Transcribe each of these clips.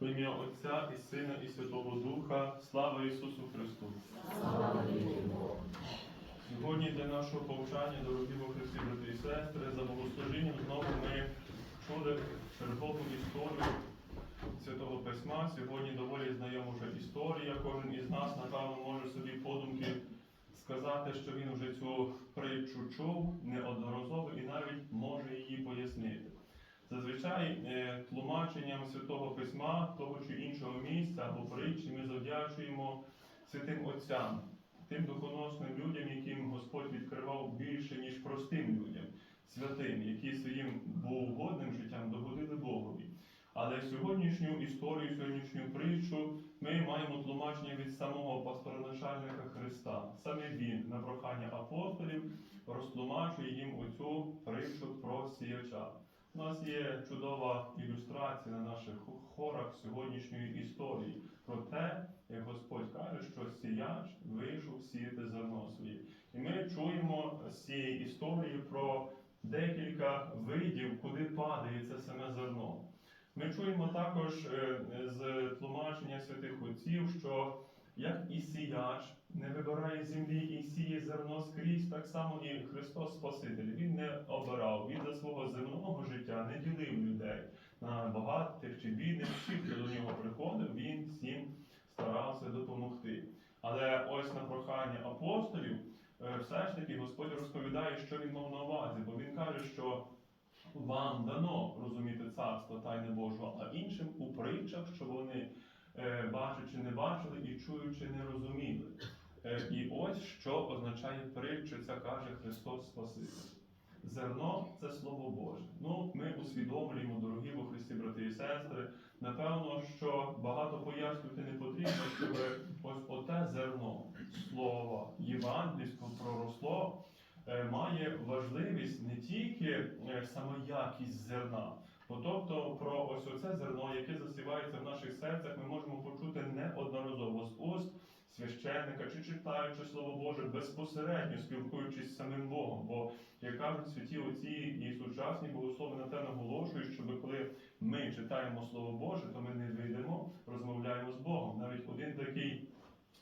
В ім'я Отця і Сина, і Святого Духа, слава Ісусу Христу! Сьогодні для нашого повчання, дорогі во Христі, брати і сестри, за богослужінням знову ми чули чергову історію Святого Письма. Сьогодні доволі знайома вже історія. Кожен із нас, напевно, може собі подумки сказати, що він вже цю притчу чув неодноразово і навіть може її пояснити. Зазвичай е, тлумаченням Святого Письма того чи іншого місця або притчі ми завдячуємо святим Отцям, тим духоносним людям, яким Господь відкривав більше, ніж простим людям, святим, які своїм богоугодним життям догодили Богові. Але сьогоднішню історію, сьогоднішню притчу ми маємо тлумачення від самого пастороначальника Христа. Саме він на прохання апостолів розтлумачує їм оцю притчу про сіяча. У нас є чудова ілюстрація на наших хорах сьогоднішньої історії про те, як Господь каже, що сіяч вийшов сіяти зерно своє. І ми чуємо з цієї історії про декілька видів, куди падає це саме зерно. Ми чуємо також е, з тлумачення святих отців, що і сіяч не вибирає землі і сіє зерно скрізь, так само і Христос Спаситель. Він не обирав, він за свого земного життя не ділив людей на багатих чи бідних, всіх, хто до нього приходив, він всім старався допомогти. Але ось на прохання апостолів, е, все ж таки Господь розповідає, що він мав на увазі, бо він каже, що вам дано розуміти царство Тайне Божого, а іншим у притчах, що вони е, бачачи, не бачили і чуючи, не розуміли. Е, і ось що означає притча, ця каже Христос Спаситель. Зерно це Слово Боже. Ну, ми усвідомлюємо, дорогі во Христі, брати і сестри. Напевно, що багато пояснювати не потрібно, щоб ось оте зерно слова євангельського проросло е, має важливість не тільки саме якість зерна, тобто про ось оце зерно, яке засівається в наших серцях, ми можемо почути неодноразово з уст священника чи читаючи Слово Боже безпосередньо спілкуючись з самим Богом. Бо як кажуть святі отці і сучасні богослови на те наголошують, щоб коли ми читаємо Слово Боже, то ми не вийдемо, розмовляємо з Богом. Навіть один такий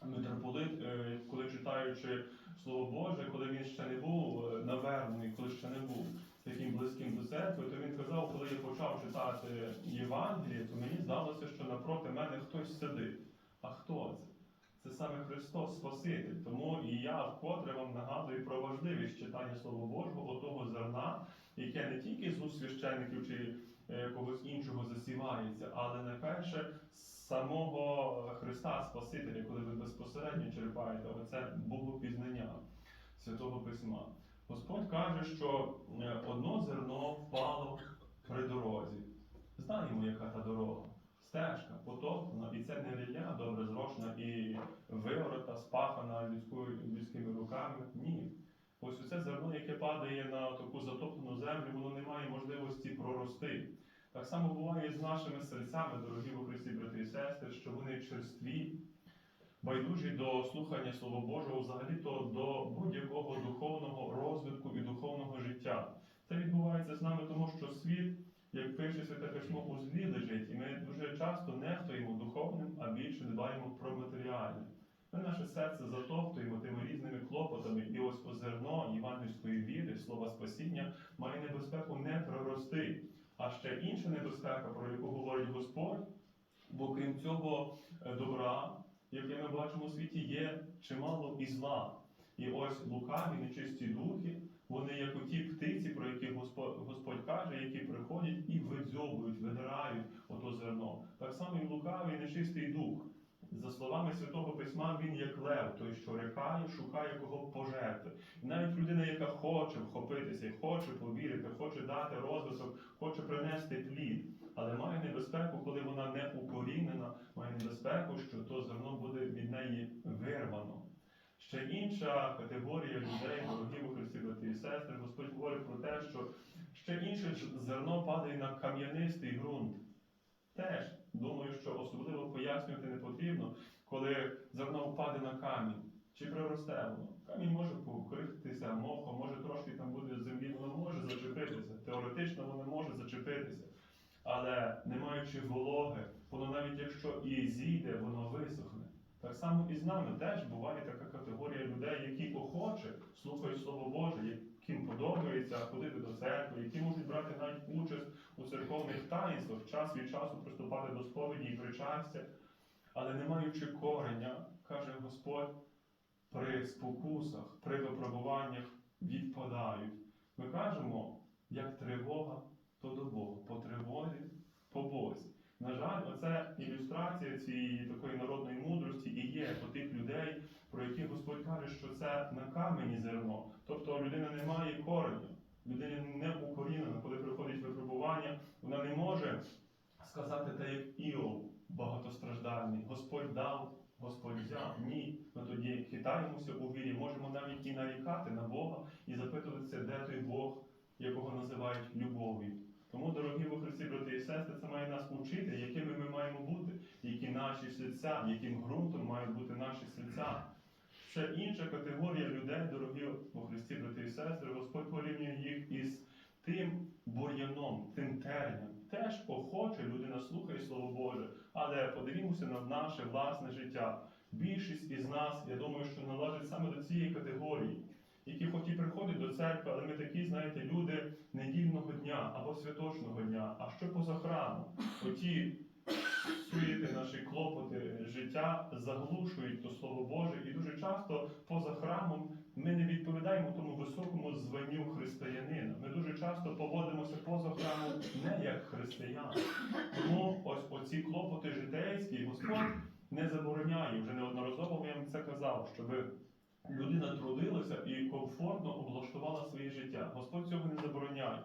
митрополит, е, коли читаючи Слово Боже, коли він ще не був е, навернений, коли ще не був таким близьким до церкви, то він казав, коли я почав читати Євангеліє, то мені здалося, що напроти мене хтось сидить. А хто це? Це саме Христос Спаситель. Тому і я вкотре вам нагадую про важливість читання Слова Божого, отого зерна, яке не тільки з уст священників чи е, когось іншого засівається, але найперше з самого Христа Спасителя, коли ви безпосередньо черпаєте оце богопізнання Святого Письма. Господь каже, що е, одно зерно впало при дорозі. Знаємо, яка та дорога. Стежка потоплена, і це не рілля добре зрошена і виорота, спахана людською, людськими руками. Ні. Ось це зерно, яке падає на таку затоплену землю, воно не має можливості прорости. Так само буває з нашими серцями, дорогі во Христі, брати і сестри, що вони черстві, байдужі до слухання Слова Божого, взагалі-то до будь-якого духовного розвитку і духовного життя. Це відбувається з нами, тому що світ, як пише Святе Письмо, у злі лежить, і ми дуже часто нехтуємо духовним, а більше дбаємо про матеріальне. Ми наше серце затоптуємо тими різними клопотами, і ось озерно євангельської віри, слова спасіння, має небезпеку не прорости. А ще інша небезпека, про яку говорить Господь, бо крім цього е, добра, яке ми бачимо у світі, є чимало і зла. І ось лукаві, нечисті духи, вони як у ті птиці, про які Господь, Господь каже, які приходять і видзьобують, видирають ото зерно. Так само і лукавий, нечистий дух. За словами Святого Письма, він як лев, той, що рекає, шукає кого пожерти. І навіть людина, яка хоче вхопитися, хоче повірити, хоче дати розвиток, хоче принести плід, але має небезпеку, коли вона не укорінена, має небезпеку, що то зерно буде від неї вирвано. Ще інша категорія людей, дорогі у Христі, брати і сестри, Господь говорить про те, що ще інше зерно падає на кам'янистий ґрунт. Теж думаю, що особливо пояснювати не потрібно, коли зерно впаде на камінь. Чи приросте воно? Камінь може покритися мохом, може трошки там буде землі, воно може зачепитися. Теоретично воно може зачепитися. Але не маючи вологи, воно навіть якщо і зійде, воно висохне. Так само і з нами теж буває така категорія людей, які охоче слухають Слово Боже, яким подобається ходити до церкви, які можуть брати навіть участь у церковних таїнствах, час від часу приступати до сповіді і причастя, але не маючи кореня, каже Господь, при спокусах, при випробуваннях відпадають. Ми кажемо, як тривога, то до Бога, по тривозі, по Бозі. На жаль, оце ілюстрація цієї такої народної мудрості і є по тих людей, про що це на камені зерно. Тобто людина не має кореня, людина не укорінена, коли приходить випробування, вона не може сказати те, як Іов, багатостраждальний. Господь дав, Господь взяв. Ні. Ми тоді хитаємося у вірі, можемо навіть і нарікати на Бога і запитуватися, де той Бог, якого називають любов'ю. Тому, дорогі во Христі, брати і сестри, це має нас учити, якими ми маємо бути, які наші серця, яким ґрунтом мають бути наші серця. Ще інша категорія людей, дорогі во Христі, брати і сестри, Господь порівнює їх із тим бур'яном, тим терням. Теж охоче людина слухає Слово Боже, але подивімося на наше власне життя. Більшість із нас, я думаю, що належить саме до цієї категорії, які хоч і приходять до церкви, але ми такі, знаєте, люди недільного дня або святочного дня, а що поза храмом? Оті суєти, наші клопоти життя заглушують то Слово часто поза храмом ми не відповідаємо тому високому званню християнина. Ми дуже часто поводимося поза храмом не як християни. Тому ось оці клопоти житейські Господь не забороняє. Вже неодноразово я вам це казав, щоб людина трудилася і комфортно облаштувала своє життя. Господь цього не забороняє.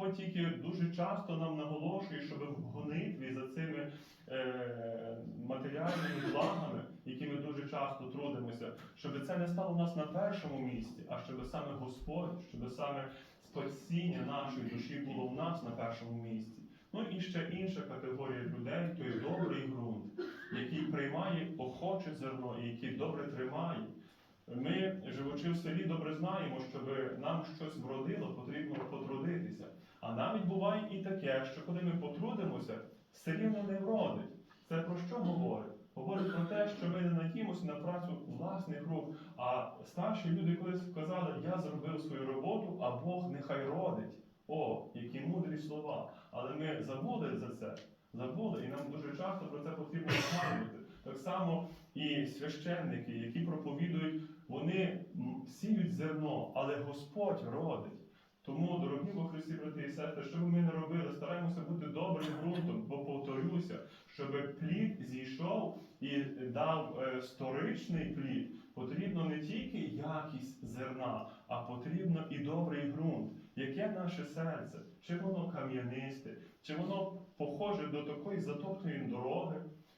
Господь тільки дуже часто нам наголошує, щоб в гонитві за цими е, матеріальними благами, які ми дуже часто трудимося, щоб це не стало у нас на першому місці, а щоб саме Господь, щоб саме спасіння нашої душі було в нас на першому місці. Ну і ще інша категорія людей той добрий ґрунт, який приймає охоче зерно і який добре тримає. Ми, живучи в селі, добре знаємо, щоб нам щось вродило, потрібно потрудитися. А навіть буває і таке, що коли ми потрудимося, все рівно не вродить. Це про що говорить? Говорить про те, що ми не надіємося на працю власних рук. А старші люди колись сказали, я зробив свою роботу, а Бог нехай родить. О, які мудрі слова. Але ми забули за це. Забули, і нам дуже часто про це потрібно згадувати. Так само і священники, які проповідують, вони сіють зерно, але Господь родить. Тому, дорогі во Христі, брати і сестри, що би ми не робили, стараємося бути добрим ґрунтом, бо повторюся, щоб плід зійшов і дав е, сторичний плід, потрібно не тільки якість зерна, а потрібно і добрий ґрунт. Яке наше серце? Чи воно кам'янисте, чи воно похоже до такої затоптаної дороги,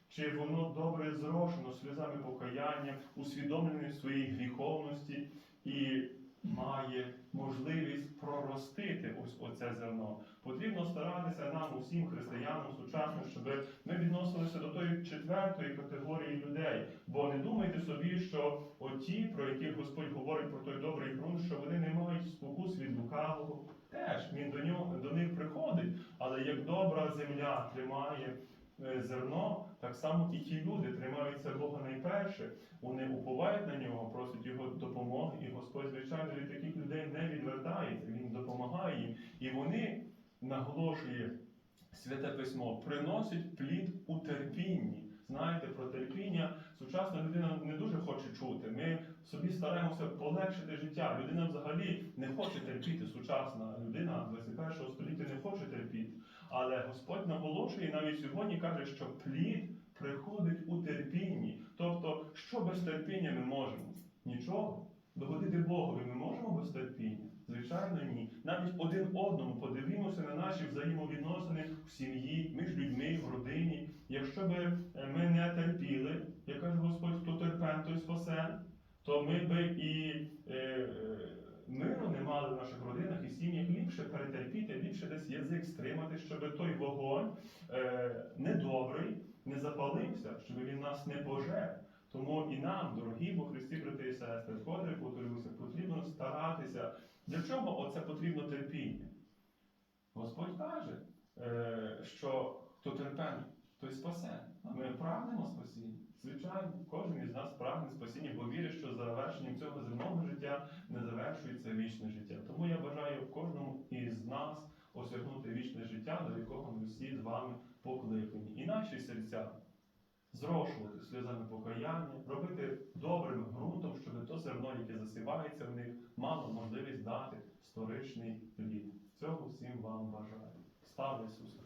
чи воно добре зрошено сльозами покаяння, усвідомленням своєї гріховності і має можливість проростити ось оце зерно. Потрібно старатися нам, усім християнам сучасним, щоб ми відносилися до тої четвертої категорії людей. Бо не думайте собі, що оті, про яких Господь говорить про той добрий ґрунт, що вони не мають спокус від лукавого. Теж він до нього до них приходить, але як добра земля тримає е, зерно, так само і ті люди тримаються Бога найперше. Вони уповають на нього, просять його допомоги, і Господь, звичайно, від таких людей не відвертається. Він допомагає їм. І вони наголошує святе письмо, приносять плід у терпінні. Знаєте, про терпіння сучасна людина не дуже хоче чути. Ми собі стараємося полегшити життя. Людина взагалі не хоче терпіти. Сучасна людина 21 століття не хоче терпіти. Але Господь наголошує навіть сьогодні каже, що плід приходить у терпінні. Тобто, що без терпіння ми можемо? Нічого. Догодити Богові ми можемо без терпіння? Звичайно, ні. Навіть один одному подивімося на наші взаємовідносини в сім'ї, між людьми, в родині. Якщо би е, ми не терпіли, як каже Господь, хто терпен, той спасен, то ми би і е, е, миру не мали в наших родинах і сім'ях ліпше перетерпіти, ліпше десь язик стримати, щоб той вогонь е, недобрий не запалився, щоб він нас не пожер. Тому і нам, дорогі бо Христі, брати і сестри, старатися. Для чого оце потрібно терпіння? Господь каже, е, що хто терпен, той спасе. Ми прагнемо спасіння. Звичайно, кожен із нас прагне спасіння, бо вірить, що завершенням цього земного життя не завершується вічне життя. Тому я бажаю кожному із нас осягнути вічне життя, до якого ми всі з вами покликані. І наші серця зрошувати сльозами покаяння, робити добрим ґрунтом, щоб то зерно, яке засівається в них, мало можливість дати сторичний плід. Цього всім вам бажаю. Слава Ісусу!